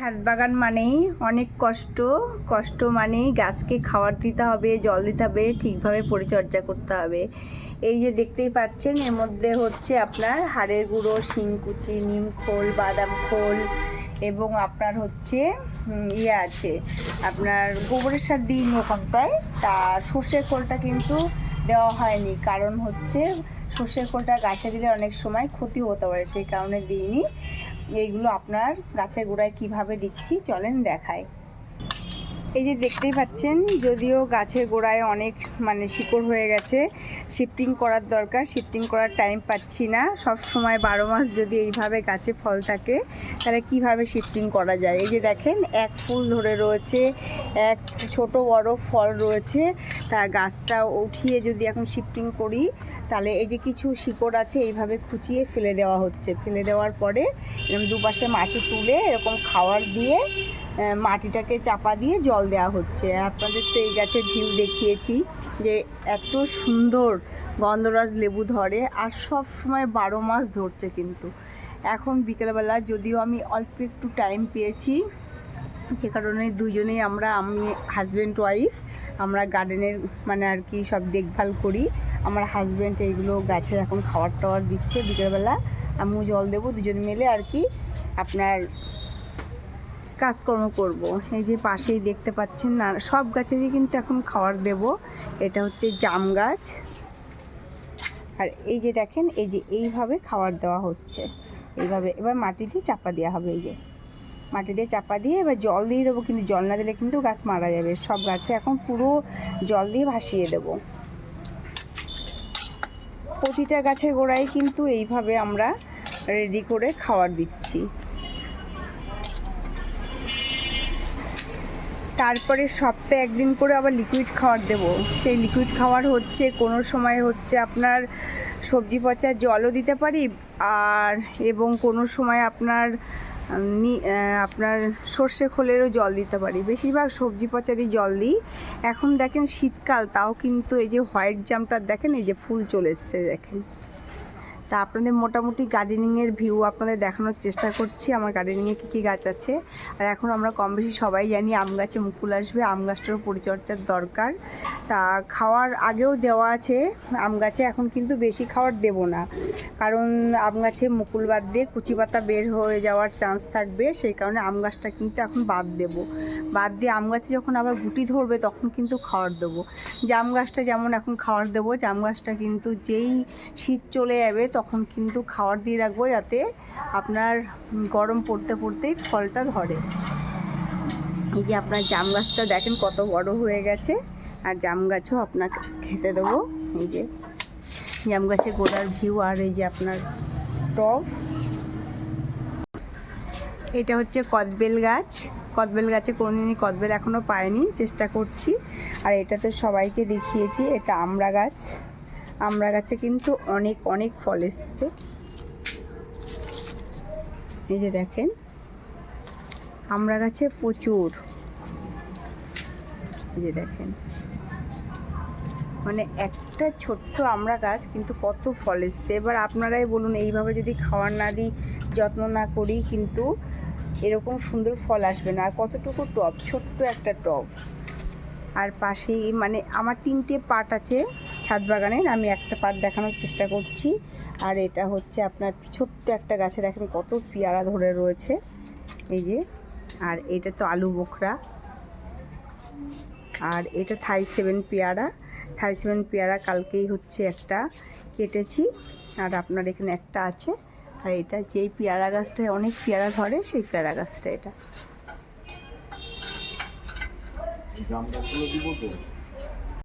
ছাদ বাগান মানেই অনেক কষ্ট। কষ্ট মানেই গাছকে খাবার দিতে হবে, জল দিতে হবে, ঠিকভাবে পরিচর্যা করতে হবে। এই যে দেখতেই পাচ্ছেন, এর মধ্যে হচ্ছে আপনার হাড়ের গুঁড়ো, শিংকুচি, নিম খোল, বাদাম খোল এবং আপনার হচ্ছে ইয়ে আছে, আপনার গোবরের সার দিই ওখানটায় তা সর্ষের খোলটা কিন্তু দেওয়া হয়নি। কারণ হচ্ছে সর্ষের খোলটা গাছে দিলে অনেক সময় ক্ষতি হতে পারে, সেই কারণে দিইনি। এইগুলো আপনার গাছের গোড়ায় কীভাবে দিচ্ছি চলেন দেখাই। এই যে দেখতেই পাচ্ছেন, যদিও গাছের গোড়ায় অনেক মানে শিকড় হয়ে গেছে শিফটিং করার দরকার শিফটিং করার টাইম পাচ্ছি না। সব সময় বারো মাস যদি এইভাবে গাছে ফল থাকে, তাহলে কীভাবে শিফটিং করা যায়? এই যে দেখেন, এক ফুল ধরে রয়েছে, এক ছোট বড় ফল রয়েছে, তা গাছটা উঠিয়ে যদি এখন শিফটিং করি, তাহলে এই যে কিছু শিকড় আছে, এইভাবে খুঁচিয়ে ফেলে দেওয়া হচ্ছে। ফেলে দেওয়ার পরে এরকম দুপাশে মাটি তুলে এরকম খাওয়ার দিয়ে মাটিটাকে চাপা দিয়ে জল দেওয়া হচ্ছে। আপনাদের তো এই গাছের ভিউ দেখিয়েছি যে এত সুন্দর গন্ধরাজ লেবু ধরে, আর সব সময় বারো মাস ধরছে কিন্তু। এখন বিকেলবেলা যদিও আমি অল্প একটু টাইম পেয়েছি, যে কারণে দুজনেই আমরা, আমি হাজব্যান্ড ওয়াইফ আমরা গার্ডেনের মানে আর কি সব দেখভাল করি। আমার হাজব্যান্ড এইগুলো গাছের এখন খাবার টাওয়ার দিচ্ছে। বিকেলবেলা আমিও জল দেবো দুজন মিলে আর কি। আপনার কাজকর্ম করব। এই যে পাশেই দেখতে পাচ্ছেন না সব গাছেরই কিন্তু এখন খাবার দেব। এটা হচ্ছে জাম গাছ। আর এই যে দেখেন, এই যে এইভাবে খাবার দেওয়া হচ্ছে। এইভাবে এবার মাটি দিয়ে চাপা দেওয়া হবে, এই যে। মাটি দিয়ে চাপা দিয়ে এবার জল দিয়ে দেবো, কিন্তু জল না দিলে কিন্তু গাছ মারা যাবে। সব গাছে এখন পুরো জল দিয়ে ভাসিয়ে দেবো। প্রতিটা গাছের গোড়ায় কিন্তু এইভাবে আমরা রেডি করে খাবার দিচ্ছি। তারপরে সপ্তাহে একদিন করে আবার লিকুইড খাবার দেব। সেই লিকুইড খাবার হচ্ছে, কোনো সময় হচ্ছে আপনার সবজি পচার জলও দিতে পারি, আর এবং কোনো সময় আপনার আপনার সর্ষে খোলেরও জল দিতে পারি। বেশিরভাগ সবজি পচারই জল দিই। এখন দেখেন শীতকাল, তাও কিন্তু এই যে হোয়াইট জামটা দেখেন, এই যে ফুল চলে এসছে, দেখেন। তা আপনাদের মোটামুটি গার্ডেনিংয়ের ভিউ আপনাদের দেখানোর চেষ্টা করছি, আমার গার্ডেনিংয়ে কী কী গাছ আছে। আর এখন আমরা কম বেশি সবাই জানি আম গাছে মুকুল আসবে, আম গাছটারও পরিচর্যার দরকার। তা খাওয়ার আগেও দেওয়া আছে, আম গাছে এখন কিন্তু বেশি খাবার দেব না। কারণ আম গাছে মুকুল বাদ দিয়ে কুচি পাতা বের হয়ে যাওয়ার চান্স থাকবে, সেই কারণে আম গাছটা কিন্তু এখন বাদ দেব। বাদ দিয়ে আম গাছে যখন আবার গুটি ধরবে, তখন কিন্তু খাবার দেবো। জাম গাছটা যেমন এখন খাবার দেবো জাম গাছটা কিন্তু যেই শীত চলে যাবে তখন কিন্তু খাবার দিয়ে রাখব যাতে আপনার গরম পড়তে পড়তেই ফলটা ধরে। এই যে আপনার জাম গাছটা দেখেন কত বড় হয়ে গেছে। আর জাম গাছও আপনাকে খেতে দেবো। এই যে জাম গাছের গোড়ার ভিউ আর এই যে আপনার টব। এটা হচ্ছে কদবেল গাছ। কদবেল গাছে কোনোদিনই কদবেল এখনও পায়নি, চেষ্টা করছি। আর এটা তো সবাইকে দেখিয়েছি, এটা আমরা গাছ। আমড়া গাছে কিন্তু অনেক অনেক ফল এসছে। এই যে দেখেন, আমরা গাছে প্রচুর। এই যে দেখেন মানে একটা ছোট্ট আমড়া গাছ কিন্তু কত ফল এসছে। এবার আপনারাই বলুন, এইভাবে যদি খাওয়ার না দিই, যত্ন না করি, কিন্তু এরকম সুন্দর ফল আসবে না। আর কতটুকু টব? ছোট্ট একটা টব। আর পাশেই মানে আমার তিনটে পাট আছে। ছাদ বাগানের আমি একটা পাট দেখানোর চেষ্টা করছি। আর এটা হচ্ছে আপনার ছোট্ট একটা গাছে দেখেন কত পেয়ারা ধরে রয়েছে। এই যে, আর এটা তো আলু বোখরা। আর এটা থাই সেভেন পেয়ারা। থাই সেভেন পেয়ারা কালকেই হচ্ছে একটা কেটেছি। আর আপনার এখানে একটা আছে। আর এটা যেই পেয়ারা গাছটায় অনেক পেয়ারা ধরে, সেই পেয়ারা গাছটা এটা।